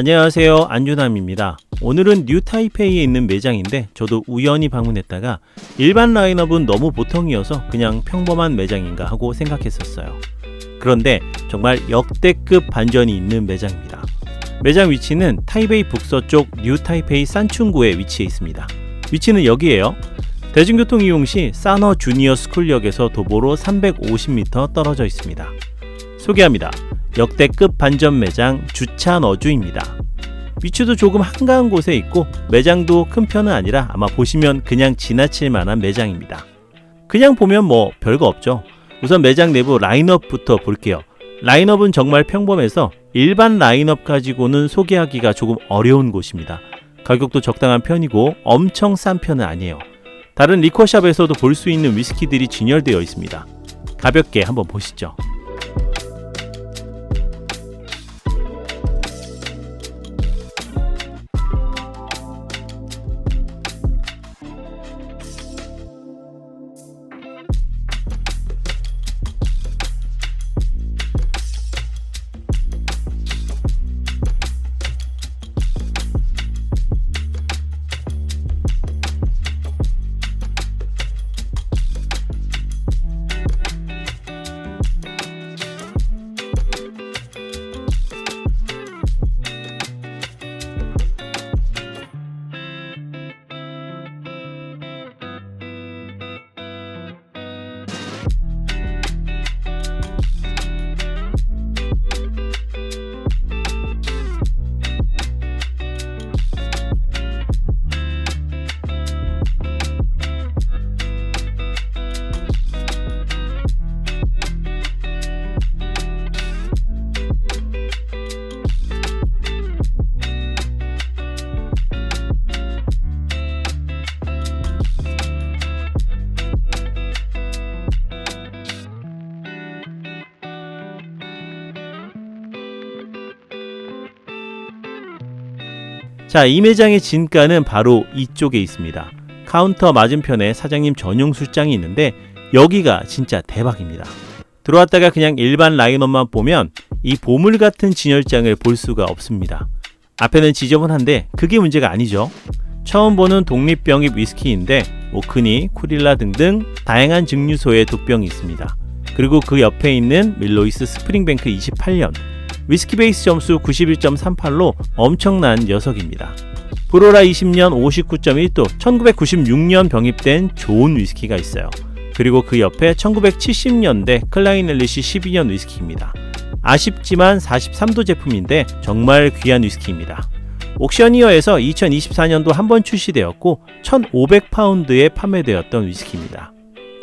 안녕하세요. 안유남입니다. 오늘은 뉴 타이페이에 있는 매장인데 저도 우연히 방문했다가 일반 라인업은 너무 보통이어서 그냥 평범한 매장인가 하고 생각했었어요. 그런데 정말 역대급 반전이 있는 매장입니다. 매장 위치는 타이베이 북서쪽 뉴 타이페이 산충구에 위치해 있습니다. 위치는 여기에요. 대중교통 이용 시 사너 주니어 스쿨역에서 도보로 350m 떨어져 있습니다. 소개합니다. 역대급 반전 매장 주차 너주입니다. 위치도 조금 한가한 곳에 있고 매장도 큰 편은 아니라 아마 보시면 그냥 지나칠 만한 매장입니다. 그냥 보면 뭐 별거 없죠. 우선 매장 내부 라인업부터 볼게요. 라인업은 정말 평범해서 일반 라인업 가지고는 소개하기가 조금 어려운 곳입니다. 가격도 적당한 편이고 엄청 싼 편은 아니에요. 다른 리커샵에서도 볼 수 있는 위스키들이 진열되어 있습니다. 가볍게 한번 보시죠. 자, 이 매장의 진가는 바로 이쪽에 있습니다. 카운터 맞은편에 사장님 전용 술장이 있는데 여기가 진짜 대박입니다. 들어왔다가 그냥 일반 라인업만 보면 이 보물 같은 진열장을 볼 수가 없습니다. 앞에는 지저분한데 그게 문제가 아니죠. 처음 보는 독립병입 위스키인데 오크니, 쿠릴라 등등 다양한 증류소의 독병이 있습니다. 그리고 그 옆에 있는 밀로이스 스프링뱅크 28년 위스키 베이스 점수 91.38로 엄청난 녀석입니다. 브로라 20년 59.1도 1996년 병입된 좋은 위스키가 있어요. 그리고 그 옆에 1970년대 클라인 엘리시 12년 위스키입니다. 아쉽지만 43도 제품인데 정말 귀한 위스키입니다. 옥셔니어에서 2024년도 한 번 출시되었고 1,500파운드에 판매되었던 위스키입니다.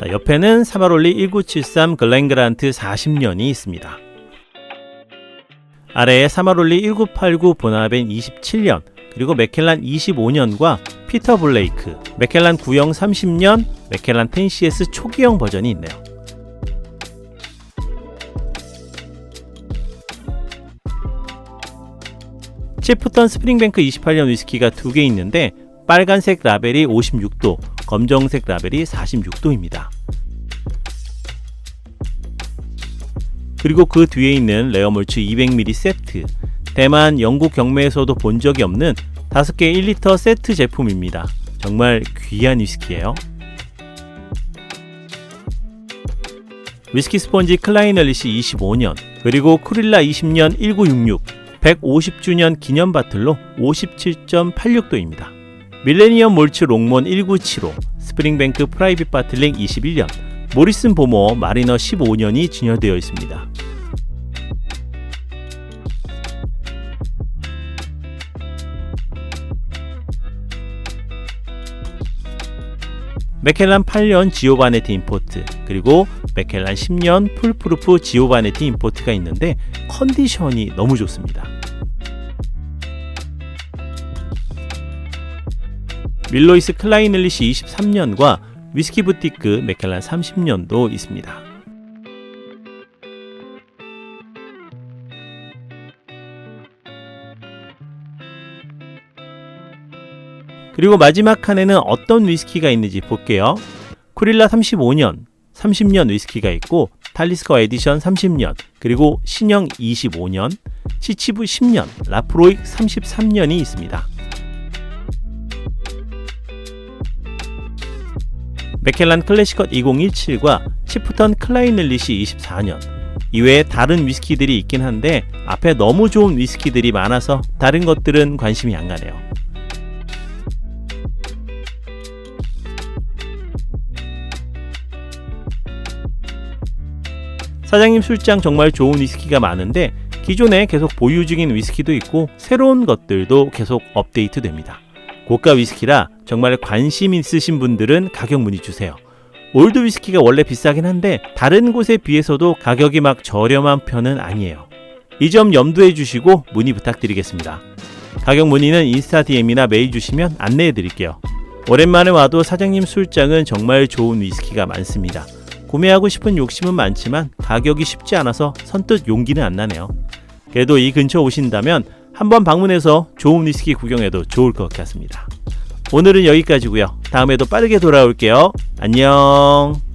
옆에는 사마롤리 1973 글렌그란트 40년이 있습니다. 아래에 사마롤리 1989 보나벤 27년, 그리고 맥켈란 25년과 피터 블레이크, 맥켈란 9형 30년, 맥켈란 10CS 초기형 버전이 있네요. 치프턴 스프링뱅크 28년 위스키가 두 개 있는데 빨간색 라벨이 56도, 검정색 라벨이 46도입니다. 그리고 그 뒤에 있는 레어몰츠 200ml 세트. 대만, 영국 경매에서도 본 적이 없는 5개 1리터 세트 제품입니다. 정말 귀한 위스키예요. 위스키 스펀지 클라이널리시 25년, 그리고 쿠릴라 20년 1966, 150주년 기념 바틀로 57.86도입니다. 밀레니엄 몰츠 롱몬 1975, 스프링뱅크 프라이빗 바틀링 21년, 모리슨 보모 마리너 15년이 진열되어 있습니다. 맥켈란 8년 지오바네티 임포트 그리고 맥켈란 10년 풀프루프 지오바네티 임포트가 있는데 컨디션이 너무 좋습니다. 밀로이스 클라이넬리시 23년과 위스키 부티크 맥켈란 30년도 있습니다. 그리고 마지막 칸에는 어떤 위스키가 있는지 볼게요. 쿠릴라 35년, 30년 위스키가 있고 탈리스커 에디션 30년, 그리고 신형 25년, 치치부 10년, 라프로익 33년이 있습니다. 맥켈란 클래시컷 2017과 치프턴 클라이넬릿이 24년. 이외에 다른 위스키들이 있긴 한데 앞에 너무 좋은 위스키들이 많아서 다른 것들은 관심이 안 가네요. 사장님 술장 정말 좋은 위스키가 많은데 기존에 계속 보유 중인 위스키도 있고 새로운 것들도 계속 업데이트 됩니다. 고가 위스키라 정말 관심 있으신 분들은 가격 문의 주세요. 올드 위스키가 원래 비싸긴 한데 다른 곳에 비해서도 가격이 막 저렴한 편은 아니에요. 이 점 염두해 주시고 문의 부탁드리겠습니다. 가격 문의는 인스타 DM이나 메일 주시면 안내해 드릴게요. 오랜만에 와도 사장님 술장은 정말 좋은 위스키가 많습니다. 구매하고 싶은 욕심은 많지만 가격이 쉽지 않아서 선뜻 용기는 안 나네요. 그래도 이 근처 오신다면 한번 방문해서 좋은 위스키 구경해도 좋을 것 같습니다. 오늘은 여기까지고요. 다음에도 빠르게 돌아올게요. 안녕.